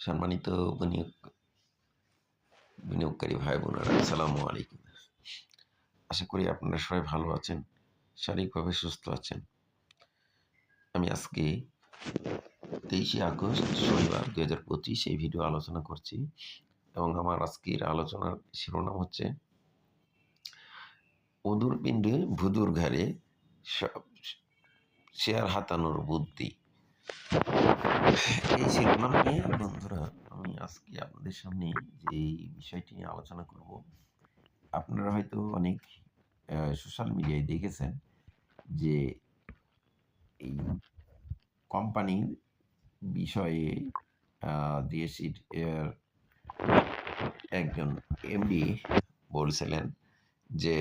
সম্মানিত বিনিয়োগ বিনিয়োগকারী ভাই বোনেরা আসসালামু আলাইকুম আশা করি আপনারা সবাই ভালো আছেন শারীরিকভাবে সুস্থ আছেন আমি আজকে তেইশে আগস্ট শনিবার দু হাজার পঁচিশ এই ভিডিও আলোচনা করছি এবং আমার আজকের আলোচনার শিরোনাম হচ্ছে অদূর পিণ্ডে ভুদুর ঘাড়ে শেয়ার হাতানোর বুদ্ধি এই নিয়ে বন্ধুরা, আমি আজকে আপনাদের সামনে যে বিষয়টি নিয়ে আলোচনা করব, আপনারা হয়তো অনেক সোশ্যাল মিডিয়ায় দেখেছেন যে এই কোম্পানির বিষয়ে ডিএসির একজন এমডি বলছিলেন যে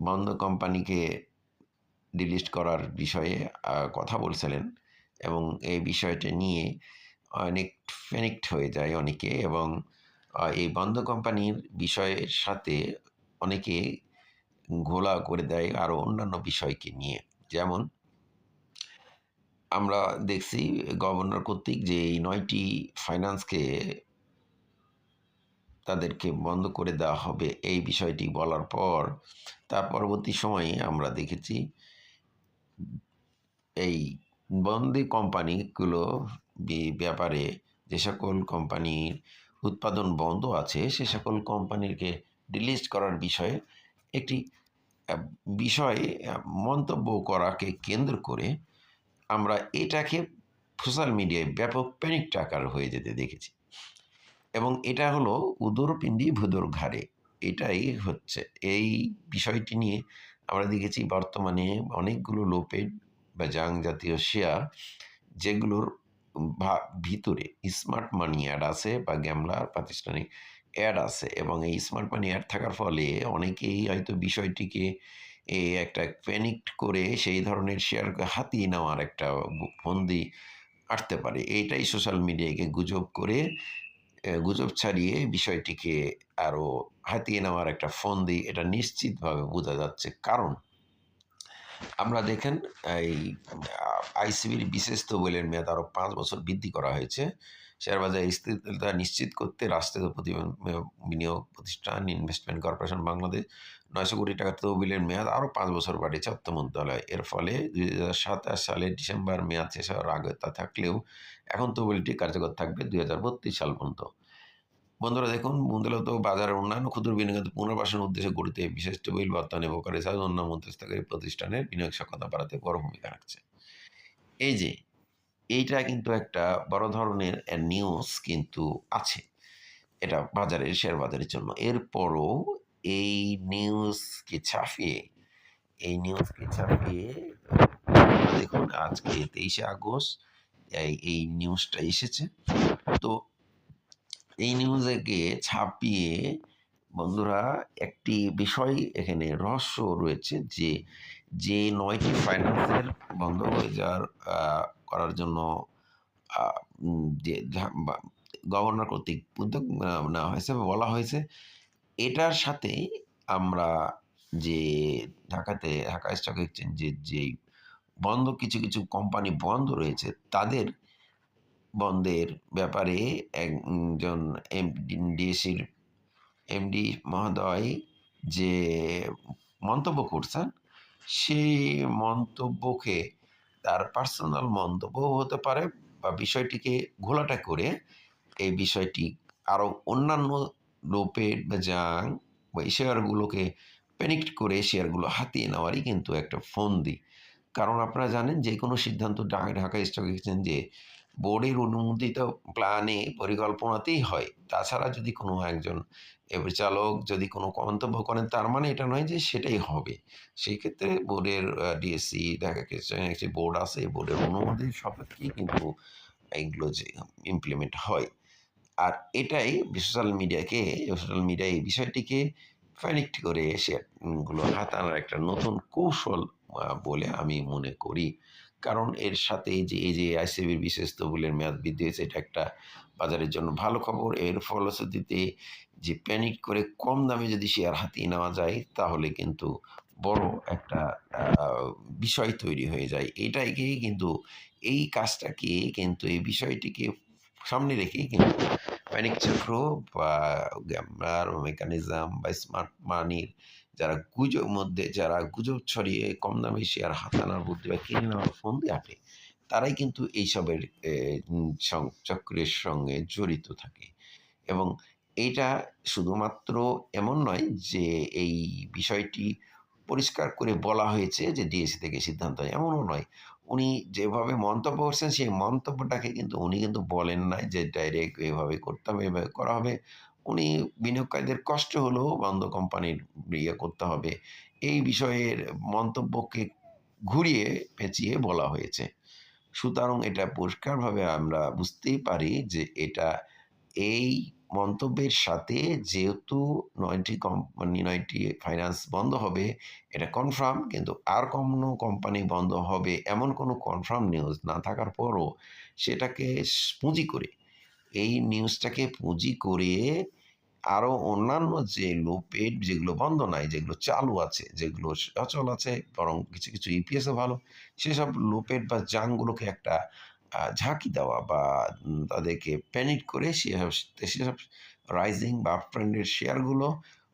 বন্ধ কোম্পানিকে ডিলিট করার বিষয়ে কথা বলছিলেন। এবং এই বিষয়টা নিয়ে অনেক ফেনিক্ট হয়ে যায় অনেকে এবং এই বন্ধ কোম্পানির বিষয়ের সাথে অনেকে ঘোলা করে দেয় আরও অন্যান্য বিষয়কে নিয়ে। যেমন, আমরা দেখছি গভর্নর কর্তৃক যে এই নয়টি ফাইন্যান্সকে তাদেরকে বন্ধ করে দেওয়া হবে এই বিষয়টি বলার পর তার পরবর্তী সময়ে আমরা দেখেছি এই বন্দি কোম্পানিগুলো ব্যাপারে যে সকল কোম্পানির উৎপাদন বন্ধ আছে, সে সকল কোম্পানিকে ডিলিট করার বিষয়ে একটি বিষয়ে মন্তব্য করাকে কেন্দ্র করে আমরা এটাকে সোশ্যাল মিডিয়ায় ব্যাপক প্যানিক টাকার হয়ে যেতে দেখেছি। এবং এটা হলো উদরপিণ্ডি ভুদর ঘাড়ে। এটাই হচ্ছে। এই বিষয়টি নিয়ে আমরা দেখেছি বর্তমানে অনেকগুলো লোপেড বা জাং জাতীয় শেয়ার যেগুলোর ভিতরে স্মার্ট মানি অ্যাড আছে বা গ্যামলার প্রাতিষ্ঠানিক অ্যাড আছে এবং এই স্মার্ট মানি অ্যাড থাকার ফলে অনেকেই হয়তো বিষয়টিকে এই একটা প্যানিক করে সেই ধরনের শেয়ারকে হাতিয়ে নেওয়ার একটা ফন্দি আসতে পারে। এইটাই সোশ্যাল মিডিয়াকে গুজব করে গুজব ছাড়িয়ে বিষয়টিকে আরও হাতিয়ে নেওয়ার একটা ফন্দি। এটা নিশ্চিতভাবে বোঝা যাচ্ছে কারণ আমরা দেখেন, এই আইসিবির বিশেষ তহবিলের মেয়াদ আরও পাঁচ বছর বৃদ্ধি করা হয়েছে। শেয়ার বাজারে স্থিরতা নিশ্চিত করতে রাষ্ট্রীয় বিনিয়োগ প্রতিষ্ঠান ইনভেস্টমেন্ট কর্পোরেশন বাংলাদেশ নয়শো কোটি টাকার তহবিলের মেয়াদ আরও পাঁচ বছর বাড়িয়েছে অর্থ মন্ত্রণালয়। এর ফলে দুই হাজার সাতাশ সালের ডিসেম্বর মেয়াদ শেষ হওয়ার আগে তা থাকলেও এখন তহবিলটি কার্যকর থাকবে দুই হাজার বত্রিশ সাল পর্যন্ত। বন্ধুরা দেখুন মূলত বাজারের অন্যান্য ক্ষুদ্র বিনিয়োগ পুনর্বাসনের উদ্দেশ্যে গড়িতে বিশেষ তহবিল বর্তমানে সাজ অন্য মধ্যস্থকারী প্রতিষ্ঠানের বিনিয়োগ সক্ষমতা বাড়াতে বড় ভূমিকা রাখছে। এই যে, এইটা কিন্তু একটা বড় ধরনের নিউজ কিন্তু আছে। এটা বাজারের শেয়ার বাজারের জন্য। এরপরও এই নিউজকে ছাপিয়ে, এই নিউজকে ছাপিয়ে, দেখুন আজকে তেইশে আগস্ট, এই নিউজটা এসেছে। তো এই নিউজকে ছাপিয়ে, বন্ধুরা, একটি বিষয় এখানে রহস্য রয়েছে যে যে নয়টি ফাইন্যান্সের বন্ধ হয়ে যাওয়ার করার জন্য যে গভর্নর কর্তৃক উদ্যোগ নেওয়া হয়েছে বলা হয়েছে। এটার সাথে আমরা যে ঢাকাতে, ঢাকা স্টক এক্সচেঞ্জের যে বন্ধ, কিছু কিছু কোম্পানি বন্ধ রয়েছে, তাদের বন্ধের ব্যাপারে একজন এম এমডিসির এমডি মহোদয় যে মন্তব্য করছেন সেই মন্তব্যকে তার পার্সোনাল মন্তব্য হতে পারে বা বিষয়টিকে ঘোলাটা করে এই বিষয়টি আরও অন্যান্য বা জাং বা শেয়ারগুলোকে প্যানিক্ট করে শেয়ারগুলো হাতিয়ে নেওয়ারই কিন্তু একটা ফোন দিই কারণ আপনারা জানেন যে কোনো সিদ্ধান্ত ঢাকা স্টক এক্সচেঞ্জে বোর্ডের অনুমোদিত প্ল্যানে পরিকল্পনাতেই হয়। তাছাড়া যদি কোনো একজন চালক যদি কোনো মন্তব্য করেন, তার মানে এটা নয় যে সেটাই হবে। সেই ক্ষেত্রে বোর্ডের ডিএসসি দেখা গেছে, একটি বোর্ড আছে বোর্ডের অনুমোদন সাপেক্ষেই কিন্তু এইগুলো যে ইমপ্লিমেন্ট হয়। আর এটাই সোশ্যাল মিডিয়াকে সোশ্যাল মিডিয়া এই বিষয়টিকে ফ্যানিক্ট করে সেগুলো হাতানোর একটা নতুন কৌশল বলে আমি মনে করি। কারণ এর সাথে যে, এই যে আইসিবির বিশেষ তহবিলের মেয়াদ বৃদ্ধি হয়েছে, এটা একটা বাজারের জন্য ভালো খবর। এর ফলশ্রুতিতে যে প্যানিক করে কম দামে যদি শেয়ার হাতিয়ে নেওয়া যায়, তাহলে কিন্তু বড় একটা বিষয় তৈরি হয়ে যায়। এটাকে কিন্তু এই কাজটাকে কিন্তু, এই বিষয়টিকে সামনে রেখেই কিন্তু প্যানিক চক্র বা মেকানিজম বা স্মার্ট মানির যারা গুজব মধ্যে, যারা গুজব ছড়িয়ে কম দামে শেয়ার হাতানোর বুদ্ধি বা কিনে নেওয়ার ফোন দিয়ে আপনি তারাই কিন্তু এইসবের চক্রের সঙ্গে জড়িত থাকে। এবং এটা শুধুমাত্র এমন নয় যে এই বিষয়টি পরিষ্কার করে বলা হয়েছে যে ডিএসসি থেকে সিদ্ধান্ত হয় এমনও নয়। উনি যেভাবে মন্তব্য করছেন, সেই মন্তব্যটাকে কিন্তু উনি কিন্তু বলেন নাই যে ডাইরেক্ট এভাবে করতে হবে, এভাবে করা হবে। উনি বিনিয়োগকারীদের কষ্ট হলেও বন্ধ কোম্পানির ইয়ে করতে হবে। এই বিষয়ের মন্তব্যকে ঘুরিয়ে পেঁচিয়ে বলা হয়েছে। সুতরাং এটা পরিষ্কারভাবে আমরা বুঝতেই পারি যে এটা এই মন্তব্যের সাথে যেহেতু নয়টি কোম্পানি, নয়টি ফাইন্যান্স বন্ধ হবে, এটা কনফার্ম, কিন্তু আর কোনো কোম্পানি বন্ধ হবে এমন কোনো কনফার্ম নিউজ না থাকার পরও সেটাকে পুঁজি করে, এই নিউজটাকে পুঁজি করে আরও অন্যান্য যে লোপেড যেগুলো বন্ধ নাই, যেগুলো চালু আছে, যেগুলো অচল আছে, বরং কিছু কিছু ইপিএসও ভালো, সেসব লোপেড বা জাংগুলোকে একটা ঝাঁকি দেওয়া বা তাদেরকে প্যানিক করে সেসব সেসব রাইজিং বা ট্রেন্ডের শেয়ারগুলো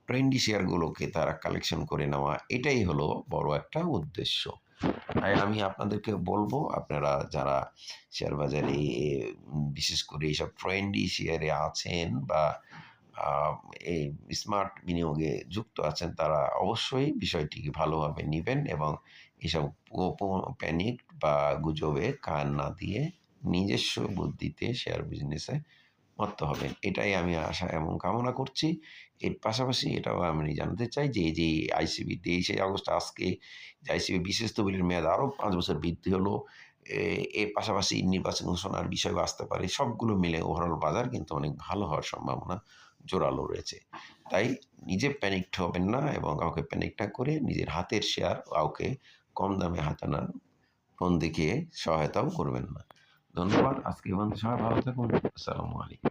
ট্রেন্ডি শেয়ারগুলোকে তারা কালেকশন করে নেওয়া, এটাই হলো বড় একটা উদ্দেশ্য। তাই আমি আপনাদেরকে বলব, আপনারা যারা শেয়ার বাজারে বিশেষ করে এইসব ট্রেন্ডি শেয়ারে আছেন বা এই স্মার্ট বিনিয়োগে যুক্ত আছেন তারা অবশ্যই বিষয়টিকে ভালোভাবে নেবেন এবং এসব প্যানিক বা গুজবে কান না দিয়ে নিজস্ব বুদ্ধিতে শেয়ার বিজনেসে মত্ত হবেন। এটাই আমি আশা এবং কামনা করছি। এর পাশাপাশি এটাও আমি জানতে চাই যে যে আইসিবি তেইশে আগস্ট আজকে যে আইসিবি বিশেষ তহবিলের মেয়াদ আরও পাঁচ বছর বৃদ্ধি হলো এর পাশাপাশি নির্বাচন ঘোষণার বিষয় আসতে পারে। সবগুলো মিলে ওভারঅল বাজার কিন্তু অনেক ভালো হওয়ার সম্ভাবনা জোরালো রয়েছে। তাই নিজে প্যানিকড হবেন না এবং কাউকে প্যানিক করে নিজের হাতের শেয়ার কাউকে কম দামে হাতানার ফোন দেখিয়ে সহায়তাও করবেন না। ধন্যবাদ আজকে বন্ধু সবাই ভালো থাকুন। আসসালামু আলাইকুম।